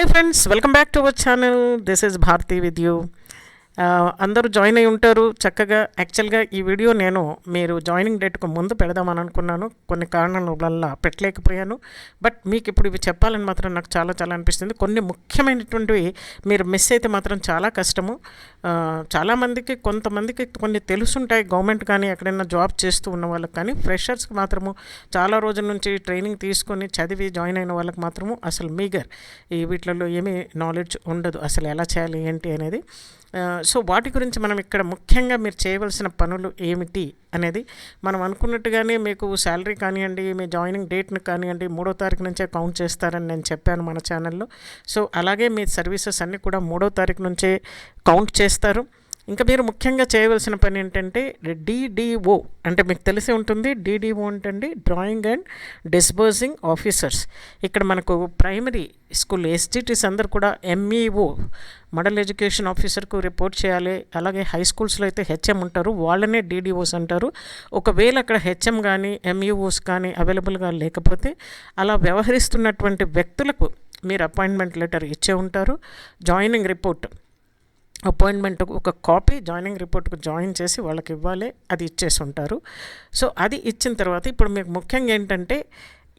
Hi friends welcome back to our channel this is Bharati with you అందరూ join అయి ఉంటారు. చక్కగా యాక్చువల్గా ఈ వీడియో నేను మీరు జాయినింగ్ డేట్కు ముందు పెడదామని అనుకున్నాను. కొన్ని కారణాల వల్ల పెట్టలేకపోయాను. బట్ మీకు ఇప్పుడు ఇవి చెప్పాలని మాత్రం నాకు చాలా చాలా అనిపిస్తుంది. కొన్ని ముఖ్యమైనటువంటివి మీరు మిస్ అయితే మాత్రం చాలా కష్టము. చాలామందికి కొంతమందికి కొన్ని తెలుసుంటాయి గవర్నమెంట్ కానీ ఎక్కడైనా జాబ్ చేస్తూ ఉన్న వాళ్ళకి కానీ. ఫ్రెషర్స్కి మాత్రము చాలా రోజుల నుంచి ట్రైనింగ్ తీసుకొని చదివి జాయిన్ అయిన వాళ్ళకి మాత్రము అసలు మీగర్. ఈ వీటిలలో ఏమీ నాలెడ్జ్ ఉండదు అసలు ఎలా చేయాలి ఏంటి అనేది. సో వాటి గురించి మనం ఇక్కడ ముఖ్యంగా మీరు చేయవలసిన పనులు ఏమిటి? అనేది మనం అనుకున్నట్టుగానే మీకు శాలరీ కానివ్వండి మీ జాయినింగ్ డేట్ని కానివ్వండి మూడో తారీఖు నుంచే కౌంట్ చేస్తారని నేను చెప్పాను మన ఛానల్లో. సో అలాగే మీ సర్వీసెస్ అన్నీ కూడా మూడో తారీఖు నుంచే కౌంట్ చేస్తారు. ఇంకా మీరు ముఖ్యంగా చేయవలసిన పని ఏంటంటే డిడిఓ అంటే మీకు తెలిసి ఉంటుంది డిడిఓ అంటే డ్రాయింగ్ అండ్ డిస్బర్సింగ్ ఆఫీసర్స్. ఇక్కడ మనకు ప్రైమరీ స్కూల్ ఎస్జిటీస్ అందరు కూడా ఎంఈఓ మోడల్ ఎడ్యుకేషన్ ఆఫీసర్కు రిపోర్ట్ చేయాలి. అలాగే హై స్కూల్స్లో అయితే హెచ్ఎం ఉంటారు వాళ్ళనే డీడీఓస్ అంటారు. ఒకవేళ అక్కడ హెచ్ఎం కానీ ఎంఈఓస్ కానీ అవైలబుల్గా లేకపోతే అలా వ్యవహరిస్తున్నటువంటి వ్యక్తులకు మీరు అపాయింట్మెంట్ లెటర్ ఇచ్చే ఉంటారు. జాయినింగ్ రిపోర్ట్ అపాయింట్మెంట్ ఒక కాపీ జాయినింగ్ రిపోర్ట్కు జాయిన్ చేసి వాళ్ళకి ఇవ్వాలి అది ఇచ్చేసి ఉంటారు. సో అది ఇచ్చిన తర్వాత ఇప్పుడు మీకు ముఖ్యంగా ఏంటంటే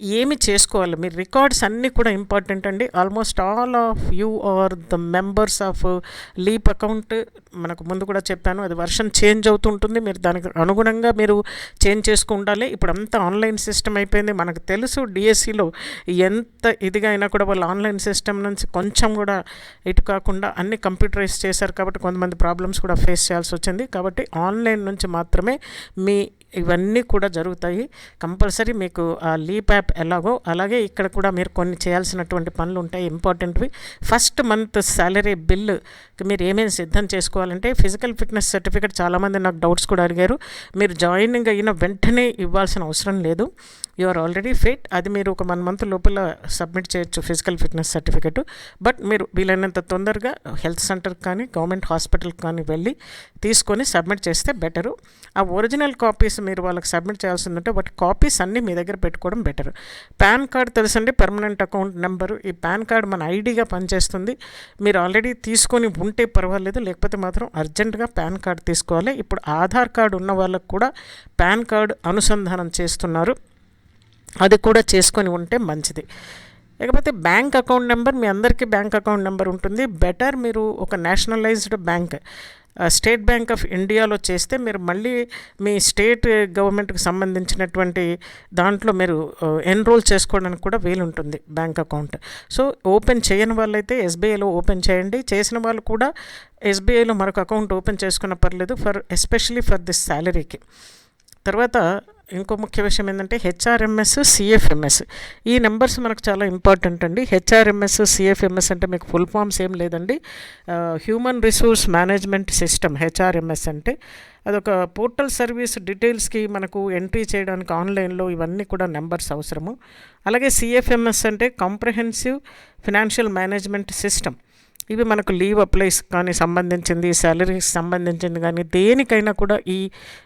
ఏమి చేసుకోవాలి? మీ రికార్డ్స్ అన్నీ కూడా ఇంపార్టెంట్ అండి. Almost all of you are the members of leap account. మనకు ముందు కూడా చెప్పాను అది వర్షన్ చేంజ్ అవుతుంటుంది మీరు దానికి అనుగుణంగా మీరు చేంజ్ చేసుకు ఉండాలి. ఇప్పుడు అంతా ఆన్లైన్ సిస్టమ్ అయిపోయింది. మనకు తెలుసు డిఎస్సిలో ఎంత ఇదిగా అయినా కూడా వాళ్ళు ఆన్లైన్ సిస్టమ్ నుంచి కొంచెం కూడా ఇటు కాకుండా అన్ని కంప్యూటరైజ్ చేశారు కాబట్టి కొంతమంది ప్రాబ్లమ్స్ కూడా ఫేస్ చేయాల్సి వచ్చింది. కాబట్టి ఆన్లైన్ నుంచి మాత్రమే మీ ఇవన్నీ కూడా జరుగుతాయి. కంపల్సరీ మీకు ఆ లీప్ యాప్ ఎలాగో అలాగే ఇక్కడ కూడా మీరు కొన్ని చేయాల్సినటువంటి పనులు ఉంటాయి ఇంపార్టెంట్వి. ఫస్ట్ మంత్ శాలరీ బిల్లు మీరు ఏమేమి సిద్ధం చేసుకోవాలంటే ఫిజికల్ ఫిట్నెస్ సర్టిఫికేట్ చాలామంది నాకు డౌట్స్ కూడా అడిగారు. మీరు జాయినింగ్ అయిన వెంటనే ఇవ్వాల్సిన అవసరం లేదు. యు ఆర్ ఆల్రెడీ ఫిట్ అది మీరు ఒక వన్ మంత్ లోపల సబ్మిట్ చేయొచ్చు ఫిజికల్ ఫిట్నెస్ సర్టిఫికేట్. బట్ మీరు వీలైనంత తొందరగా హెల్త్ సెంటర్ కానీ గవర్నమెంట్ హాస్పిటల్కి కానీ వెళ్ళి తీసుకొని సబ్మిట్ చేస్తే బెటరు. ఆ ఒరిజినల్ కాపీస్ మీరు వాళ్ళకి సబ్మిట్ చేయాల్సి ఉంటే వాటి కాపీస్ అన్నీ మీ దగ్గర పెట్టుకోవడం బెటర్. పాన్ కార్డ్ తెలుసండి? పర్మనెంట్ అకౌంట్ నెంబరు ఈ పాన్ కార్డ్ మన ఐడిగా పనిచేస్తుంది. మీరు ఆల్రెడీ తీసుకొని ఉంటే పర్వాలేదు లేకపోతే మాత్రం అర్జెంటుగా పాన్ కార్డ్ తీసుకోవాలి. ఇప్పుడు ఆధార్ కార్డు ఉన్న వాళ్ళకు కూడా పాన్ కార్డు అనుసంధానం చేస్తున్నారు. అది కూడా చేసుకొని ఉంటే మంచిది. లేకపోతే బ్యాంక్ అకౌంట్ నెంబర్ మీ అందరికీ బ్యాంక్ అకౌంట్ నెంబర్ ఉంటుంది. బెటర్ మీరు ఒక nationalised bank. State Bank of ఇండియాలో చేస్తే మీరు మళ్ళీ మీ స్టేట్ గవర్నమెంట్కి సంబంధించినటువంటి దాంట్లో మీరు ఎన్రోల్ చేసుకోవడానికి కూడా వీలుంటుంది బ్యాంక్ అకౌంట్. సో ఓపెన్ చేయని వాళ్ళైతే ఎస్బీఐలో ఓపెన్ చేయండి. చేసిన వాళ్ళు కూడా ఎస్బీఐలో మరొక అకౌంట్ ఓపెన్ చేసుకున్న పర్లేదు ఫర్ ఎస్పెషలీ ఫర్ దిస్ శాలరీకి తర్వాత ఇంకో ముఖ్య విషయం ఏంటంటే హెచ్ఆర్ఎంఎస్ సిఎఫ్ఎంఎస్. ఈ నెంబర్స్ మనకు చాలా ఇంపార్టెంట్ అండి. హెచ్ఆర్ఎంఎస్ సిఎఫ్ఎంఎస్ అంటే మీకు ఫుల్ ఫామ్స్ ఏం లేదండి. Human resource management system HRMS అంటే. అదొక పోర్టల్ సర్వీస్ డీటెయిల్స్కి మనకు ఎంట్రీ చేయడానికి ఆన్లైన్లో ఇవన్నీ కూడా నెంబర్స్ అవసరము. అలాగే సిఎఫ్ఎంఎస్ అంటే కాంప్రహెన్సివ్ ఫినాన్షియల్ మేనేజ్మెంట్ సిస్టమ్. ఇవి మనకు లీవ్ అప్లైస్ కానీ సంబంధించింది శాలరీస్ సంబంధించింది కానీ దేనికైనా కూడా ఈ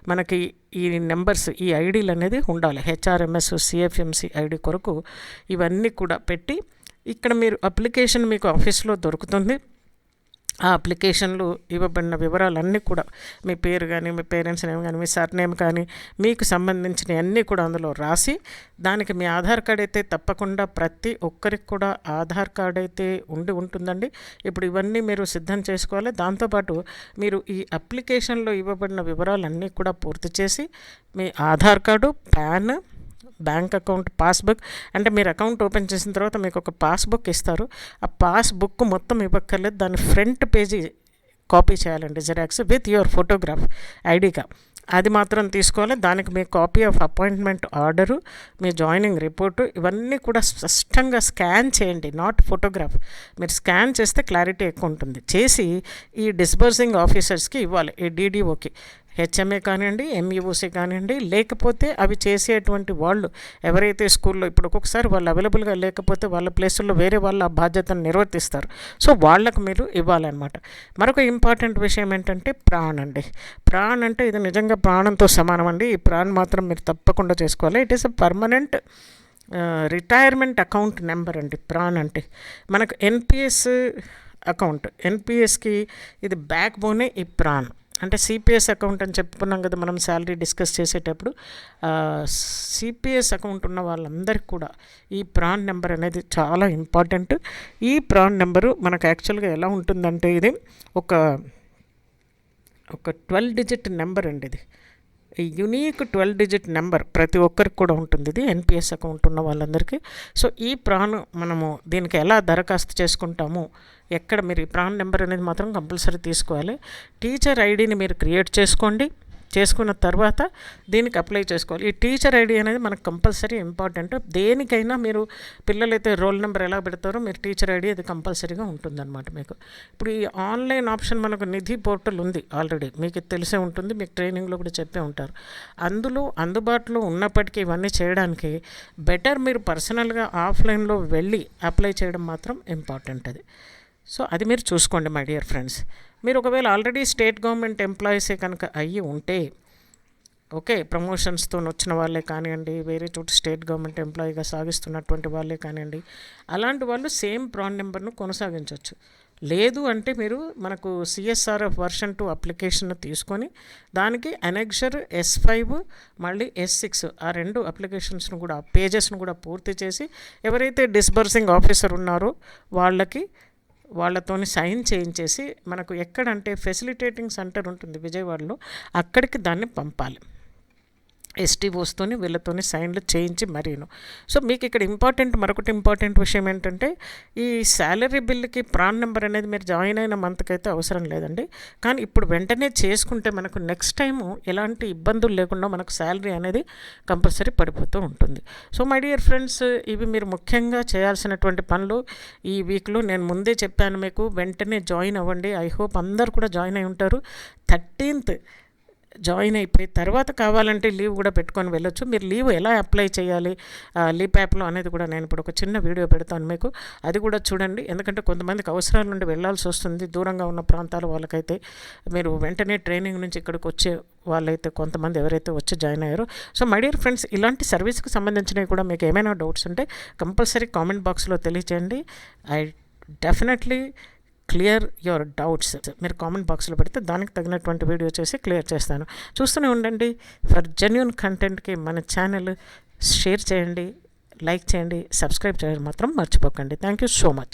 మనకి ఈ నెంబర్స్ ఈ ఐడీలు అనేది ఉండాలి. హెచ్ఆర్ఎంఎస్ సిఎఫ్ఎంసి ఐడి కొరకు ఇవన్నీ కూడా పెట్టి ఇక్కడ మీరు అప్లికేషన్ మీకు ఆఫీస్లో దొరుకుతుంది. ఆ అప్లికేషన్లు ఇవ్వబడిన వివరాలన్నీ కూడా మీ పేరు కానీ మీ పేరెంట్స్ నేమ్ కానీ మీ సర్నేమ్ కానీ మీకు సంబంధించిన అన్నీ కూడా అందులో రాసి దానికి మీ ఆధార్ కార్డ్ అయితే తప్పకుండా ప్రతి ఒక్కరికి కూడా ఆధార్ కార్డ్ అయితే ఉండి ఉంటుందండి. ఇప్పుడు ఇవన్నీ మీరు సిద్ధం చేసుకోవాలి. దాంతోపాటు మీరు ఈ అప్లికేషన్లో ఇవ్వబడిన వివరాలన్నీ కూడా పూర్తి చేసి మీ Aadhaar card PAN bank account passbook. అంటే మీరు అకౌంట్ ఓపెన్ చేసిన తర్వాత మీకు ఒక పాస్బుక్ ఇస్తారు. ఆ పాస్బుక్ మొత్తం ఇవ్వక్కర్లేదు. దాని ఫ్రంట్ పేజీ కాపీ చేయాలండి జిరాక్స్ విత్ యువర్ ఫోటోగ్రాఫ్ ఐడిగా అది మాత్రం తీసుకోవాలి. దానికి మీ కాపీ ఆఫ్ అపాయింట్మెంట్ ఆర్డరు మీ జాయినింగ్ రిపోర్టు ఇవన్నీ కూడా స్పష్టంగా స్కాన్ చేయండి. Not photograph. మీరు స్కాన్ చేస్తే క్లారిటీ ఎక్కువ ఉంటుంది. చేసి ఈ డిస్బర్సింగ్ ఆఫీసర్స్కి ఇవ్వాలి. ఈ డీడీఓకి. హెచ్ఎంఏ కానివ్వండి ఎంఈఓసీ కానివ్వండి లేకపోతే అవి చేసేటువంటి వాళ్ళు ఎవరైతే స్కూల్లో ఇప్పుడు ఒక్కొక్కసారి వాళ్ళు అవైలబుల్గా లేకపోతే వాళ్ళ ప్లేసుల్లో వేరే వాళ్ళ ఆ బాధ్యతను నిర్వర్తిస్తారు. సో వాళ్ళకు మీరు ఇవ్వాలన్నమాట. మరొక ఇంపార్టెంట్ విషయం ఏంటంటే ప్రాణ్ అండి. ప్రాణ్ అంటే ఇది నిజంగా ప్రాణంతో సమానం అండి. ఈ ప్రాణ్ మాత్రం మీరు తప్పకుండా చేసుకోవాలి. It is a permanent retirement account number అండి ప్రాన్ అంటే. మనకు ఎన్పిఎస్ అకౌంట్ ఎన్పిఎస్కి ఇది బ్యాక్ బోనే ఈ ప్రాన్ అంటే సిపిఎస్ అకౌంట్ అని చెప్పుకున్నాం కదా మనం శాలరీ డిస్కస్ చేసేటప్పుడు సిపిఎస్ అకౌంట్ ఉన్న వాళ్ళందరికీ కూడా ఈ ప్రాన్ నెంబర్ అనేది చాలా ఇంపార్టెంట్ ఈ ప్రాన్ నెంబరు మనకు యాక్చువల్గా ఎలా ఉంటుందంటే ఇది ఒక ఒక ట్వెల్వ్ డిజిట్ నెంబర్ అండి ఇది. యునీక్ ట్వెల్వ్ డిజిట్ నెంబర్ ప్రతి ఒక్కరికి కూడా ఉంటుంది. ఇది ఎన్పిఎస్ అకౌంట్ ఉన్న వాళ్ళందరికీ. సో ఈ ప్రాన్ మనము దీనికి ఎలా దరఖాస్తు చేసుకుంటాము? ఎక్కడ మీరు ఈ ప్రాన్ నెంబర్ అనేది మాత్రం కంపల్సరీ తీసుకోవాలి. టీచర్ ఐడిని మీరు క్రియేట్ చేసుకోండి. చేసుకున్న తర్వాత దీనికి అప్లై చేసుకోవాలి. ఈ టీచర్ ఐడి అనేది మనకు కంపల్సరీ ఇంపార్టెంట్ దేనికైనా మీరు పిల్లలైతే రోల్ నెంబర్ ఎలా పెడతారో మీరు టీచర్ ఐడి అది కంపల్సరీగా ఉంటుందన్నమాట మీకు. ఇప్పుడు ఈ ఆన్లైన్ ఆప్షన్ మనకు నిధి పోర్టల్ ఉంది ఆల్రెడీ మీకు తెలిసే ఉంటుంది మీకు ట్రైనింగ్లో కూడా చెప్పే ఉంటారు. అందులో అందుబాటులో ఉన్నప్పటికీ ఇవన్నీ చేయడానికి బెటర్ మీరు పర్సనల్గా ఆఫ్లైన్లో వెళ్ళి అప్లై చేయడం మాత్రం ఇంపార్టెంట్ అది. సో అది మీరు చూసుకోండి మై డియర్ ఫ్రెండ్స్ మీరు ఒకవేళ ఆల్రెడీ స్టేట్ గవర్నమెంట్ ఎంప్లాయీసే కనుక అయ్యి ఉంటే ఓకే ప్రమోషన్స్తో వచ్చిన వాళ్ళే కానివ్వండి వేరే చోటు స్టేట్ గవర్నమెంట్ ఎంప్లాయీగా సాగిస్తున్నటువంటి వాళ్ళే కానివ్వండి అలాంటి వాళ్ళు సేమ్ ప్రాన్ నెంబర్ను కొనసాగించవచ్చు లేదు అంటే మీరు మనకు సిఎస్ఆర్ఎఫ్ వర్షన్ టూ అప్లికేషన్ తీసుకొని దానికి అనెక్షర్ ఎస్ ఫైవ్ మళ్ళీ ఎస్ సిక్స్ ఆ రెండు అప్లికేషన్స్ను కూడా పేజెస్ను కూడా పూర్తి చేసి ఎవరైతే డిస్బర్సింగ్ ఆఫీసర్ ఉన్నారో వాళ్ళకి వాళ్ళతోని సైన్ చేయించేసి మనకు ఎక్కడంటే ఫెసిలిటేటింగ్ సెంటర్ ఉంటుంది విజయవాడలో అక్కడికి దాన్ని పంపాలి. ఎస్టీఓస్తోని వీళ్ళతోని సైన్లు చేయించి మరీను. సో మీకు ఇక్కడ ఇంపార్టెంట్ మరొకటి ఇంపార్టెంట్ విషయం ఏంటంటే ఈ శాలరీ బిల్లుకి ప్రాన్ నెంబర్ అనేది మీరు జాయిన్ అయిన మంత్కి అయితే అవసరం లేదండి. కానీ ఇప్పుడు వెంటనే చేసుకుంటే మనకు నెక్స్ట్ టైము ఎలాంటి ఇబ్బందులు లేకుండా మనకు శాలరీ అనేది కంపల్సరీ పడిపోతూ ఉంటుంది. సో మై డియర్ ఫ్రెండ్స్ ఇవి మీరు ముఖ్యంగా చేయాల్సినటువంటి పనులు ఈ వీక్లో నేను ముందే చెప్పాను మీకు వెంటనే జాయిన్ అవ్వండి. ఐ హోప్ అందరు కూడా జాయిన్ అయి ఉంటారు. థర్టీన్త్ జాయిన్ అయిపోయి తర్వాత కావాలంటే లీవ్ కూడా పెట్టుకొని వెళ్ళొచ్చు. మీరు లీవ్ ఎలా అప్లై చేయాలి? లీప్ యాప్లో అనేది కూడా నేను ఇప్పుడు ఒక చిన్న వీడియో పెడతాను మీకు. అది కూడా చూడండి. ఎందుకంటే కొంతమందికి అవసరాల నుండి వెళ్ళాల్సి వస్తుంది. దూరంగా ఉన్న ప్రాంతాల వాళ్ళకైతే మీరు వెంటనే ట్రైనింగ్ నుంచి ఇక్కడికి వచ్చే వాళ్ళైతే కొంతమంది ఎవరైతే వచ్చి జాయిన్ అయ్యారో. సో మై డియర్ ఫ్రెండ్స్ ఇలాంటి సర్వీస్కి సంబంధించినవి కూడా మీకు ఏమైనా డౌట్స్ ఉంటే కంపల్సరీ కామెంట్ బాక్స్లో తెలియచేయండి. I definitely clear your doubts మీరు కామెంట్ బాక్స్లో పెడితే దానికి తగినటువంటి వీడియో చేసి క్లియర్ చేస్తాను. చూస్తూనే ఉండండి. ఫర్ జెన్యున్ కంటెంట్కి మన ఛానల్ షేర్ చేయండి లైక్ చేయండి సబ్స్క్రైబ్ చేయడం మాత్రం మర్చిపోకండి. Thank you so much